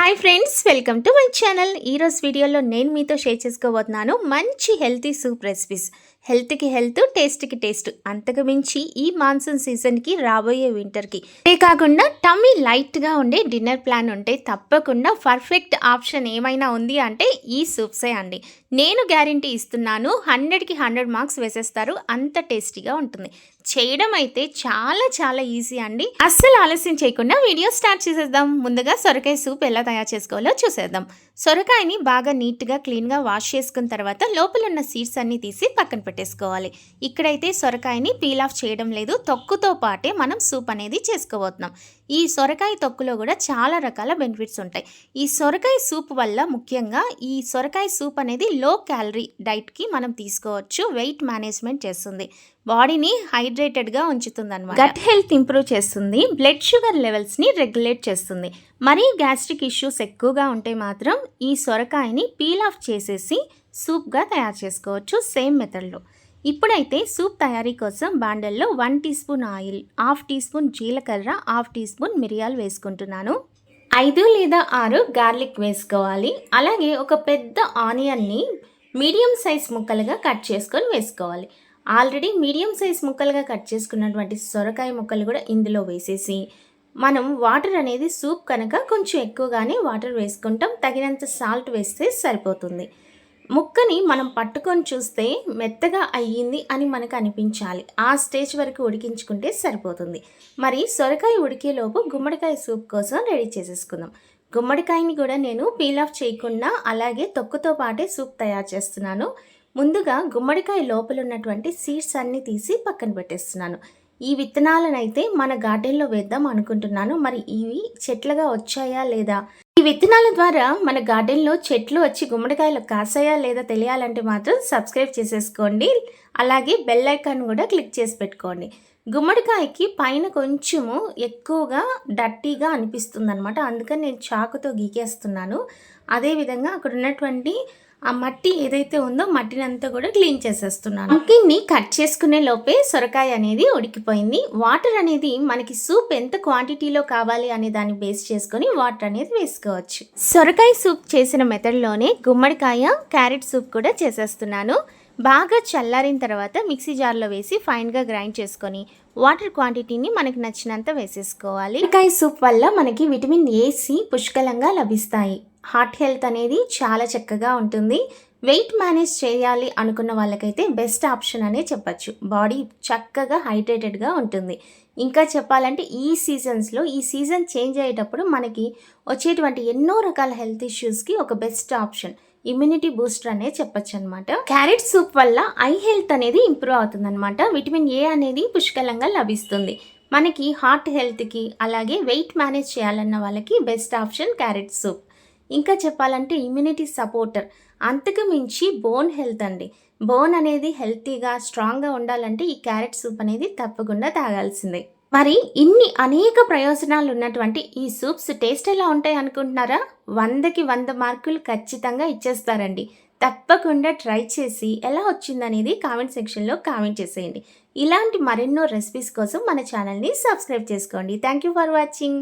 Hi friends welcome to my channel ఈరోజు వీడియోలో నేను మీతో షేర్ చేసుకోబోతున్నాను మంచి హెల్తీ సూప్ రెసిపీస్ హెల్త్కి హెల్త్ టేస్ట్కి టేస్ట్. అంతకు మించి ఈ మాన్సూన్ సీజన్కి రాబోయే వింటర్కి. అంతేకాకుండా టమ్మీ లైట్గా ఉండే డిన్నర్ ప్లాన్ ఉంటే తప్పకుండా పర్ఫెక్ట్ ఆప్షన్ ఏమైనా ఉంది అంటే ఈ సూప్సే అండి. నేను గ్యారంటీ ఇస్తున్నాను హండ్రెడ్కి హండ్రెడ్ మార్క్స్ వేసేస్తారు అంత టేస్టీగా ఉంటుంది. చేయడం అయితే చాలా చాలా ఈజీ అండి. అస్సలు ఆలస్యం చేయకుండా వీడియో స్టార్ట్ చేసేద్దాం. ముందుగా సొరకాయ సూప్ ఎలా తయారు చేసుకోవాలో చూసేద్దాం. సొరకాయని బాగా నీట్గా క్లీన్గా వాష్ చేసుకున్న తర్వాత లోపల ఉన్న సీడ్స్ అన్నీ తీసి పక్కన పెట్టేసుకోవాలి. ఇక్కడైతే సొరకాయని పీల్ ఆఫ్ చేయడం లేదు. తొక్కుతో పాటే మనం సూప్ అనేది చేసుకోబోతున్నాం. ఈ సొరకాయ తొక్కులో కూడా చాలా రకాల బెనిఫిట్స్ ఉంటాయి. ఈ సొరకాయ సూప్ వల్ల ముఖ్యంగా ఈ సొరకాయ సూప్ అనేది లో క్యాలరీ డైట్కి మనం తీసుకోవచ్చు. వెయిట్ మేనేజ్మెంట్ చేస్తుంది. బాడీని హైడ్రేటెడ్గా ఉంచుతుంది అనమాట గట్ హెల్త్ ఇంప్రూవ్ చేస్తుంది బ్లడ్ షుగర్ లెవెల్స్ని రెగ్యులేట్ చేస్తుంది. మరీ గ్యాస్ట్రిక్ ఇష్యూస్ ఎక్కువగా ఉంటే మాత్రం ఈ సొరకాయని పీల్ ఆఫ్ చేసేసి సూప్గా తయారు చేసుకోవచ్చు సేమ్ మెథడ్లో. ఇప్పుడైతే సూప్ తయారీ కోసం బాండల్లో one teaspoon oil half teaspoon జీలకర్ర హాఫ్ టీ స్పూన్ మిరియాలు వేసుకుంటున్నాను. ఐదు లేదా ఆరు గార్లిక్ వేసుకోవాలి. అలాగే ఒక పెద్ద ఆనియన్ని మీడియం సైజ్ ముక్కలుగా కట్ చేసుకొని వేసుకోవాలి. ఆల్రెడీ మీడియం సైజ్ ముక్కలుగా కట్ చేసుకున్నటువంటి సొరకాయ ముక్కలు కూడా ఇందులో వేసేసి మనం వాటర్ అనేది సూప్ కనుక కొంచెం ఎక్కువగానే వాటర్ వేసుకుంటాం తగినంత సాల్ట్ వేస్తే సరిపోతుంది. ముక్కని మనం పట్టుకొని చూస్తే మెత్తగా అయ్యింది అని మనకు అనిపించాలి. ఆ స్టేజ్ వరకు ఉడికించుకుంటే సరిపోతుంది. మరి సొరకాయ ఉడికేలోపు గుమ్మడికాయ సూప్ కోసం రెడీ చేసేసుకుందాం. గుమ్మడికాయని కూడా నేను పీల్ ఆఫ్ చేయకుండా అలాగే తొక్కుతో పాటే సూప్ తయారు చేస్తున్నాను. ముందుగా గుమ్మడికాయ లోపల ఉన్నటువంటి సీడ్స్ అన్నీ తీసి పక్కన పెట్టేస్తున్నాను. ఈ విత్తనాలనైతే మన గార్డెన్లో వేద్దాం అనుకుంటున్నాను. మరి ఇవి చెట్లుగా వచ్చాయా లేదా? ఈ విత్తనాల ద్వారా మన గార్డెన్లో చెట్లు వచ్చి గుమ్మడికాయలు కాసాయా లేదా తెలియాలంటే మాత్రం సబ్స్క్రైబ్ చేసేసుకోండి. అలాగే బెల్ ఐకాన్ కూడా క్లిక్ చేసి పెట్టుకోండి. గుమ్మడికాయకి పైన కొంచెము ఎక్కువగా డట్టీగా అనిపిస్తుంది అనమాట అందుకని నేను చాకుతో గీకేస్తున్నాను. అదేవిధంగా అక్కడ ఉన్నటువంటి ఆ మట్టి ఏదైతే ఉందో మట్టిని అంతా కూడా క్లీన్ చేసేస్తున్నాను. పంకిన్ని కట్ చేసుకునే లోపే సొరకాయ అనేది ఉడికిపోయింది. వాటర్ అనేది మనకి సూప్ ఎంత క్వాంటిటీలో కావాలి అనే దాన్ని బేస్ చేసుకొని వాటర్ అనేది వేసుకోవచ్చు. సొరకాయ సూప్ చేసిన మెథడ్లోనే గుమ్మడికాయ క్యారెట్ సూప్ కూడా చేసేస్తున్నాను. బాగా చల్లారిన తర్వాత మిక్సీ జార్లో వేసి ఫైన్గా గ్రైండ్ చేసుకొని వాటర్ క్వాంటిటీని మనకి నచ్చినంత వేసేసుకోవాలి. సొరకాయ సూప్ వల్ల మనకి విటమిన్ ఏ సి పుష్కలంగా లభిస్తాయి. హార్ట్ హెల్త్ అనేది చాలా చక్కగా ఉంటుంది. వెయిట్ మేనేజ్ చేయాలి అనుకున్న వాళ్ళకైతే బెస్ట్ ఆప్షన్ అనే చెప్పచ్చు. బాడీ చక్కగా హైడ్రేటెడ్గా ఉంటుంది. ఇంకా చెప్పాలంటే ఈ సీజన్స్లో ఈ సీజన్ చేంజ్ అయ్యేటప్పుడు మనకి వచ్చేటువంటి ఎన్నో రకాల హెల్త్ ఇష్యూస్కి ఒక బెస్ట్ ఆప్షన్. ఇమ్యూనిటీ బూస్టర్ అనే చెప్పచ్చు అనమాట క్యారెట్ సూప్ వల్ల ఐ హెల్త్ అనేది ఇంప్రూవ్ అవుతుంది అనమాట విటమిన్ ఏ అనేది పుష్కలంగా లభిస్తుంది. మనకి హార్ట్ హెల్త్కి అలాగే వెయిట్ మేనేజ్ చేయాలన్న వాళ్ళకి బెస్ట్ ఆప్షన్ క్యారెట్ సూప్. ఇంకా చెప్పాలంటే ఇమ్యూనిటీ సపోర్టర్ అంతకు మించి బోన్ హెల్త్ అండి. బోన్ అనేది హెల్తీగా స్ట్రాంగ్గా ఉండాలంటే ఈ క్యారెట్ సూప్ అనేది తప్పకుండా తాగాల్సిందే. మరి ఇన్ని అనేక ప్రయోజనాలు ఉన్నటువంటి ఈ సూప్స్ టేస్ట్ ఎలా ఉంటాయి అనుకుంటున్నారా? వందకి వంద మార్కులు ఖచ్చితంగా ఇచ్చేస్తారండి. తప్పకుండా ట్రై చేసి ఎలా వచ్చిందనేది కామెంట్ సెక్షన్లో కామెంట్ చేసేయండి. ఇలాంటి మరెన్నో రెసిపీస్ కోసం మన ఛానల్ని సబ్స్క్రైబ్ చేసుకోండి. Thank you for watching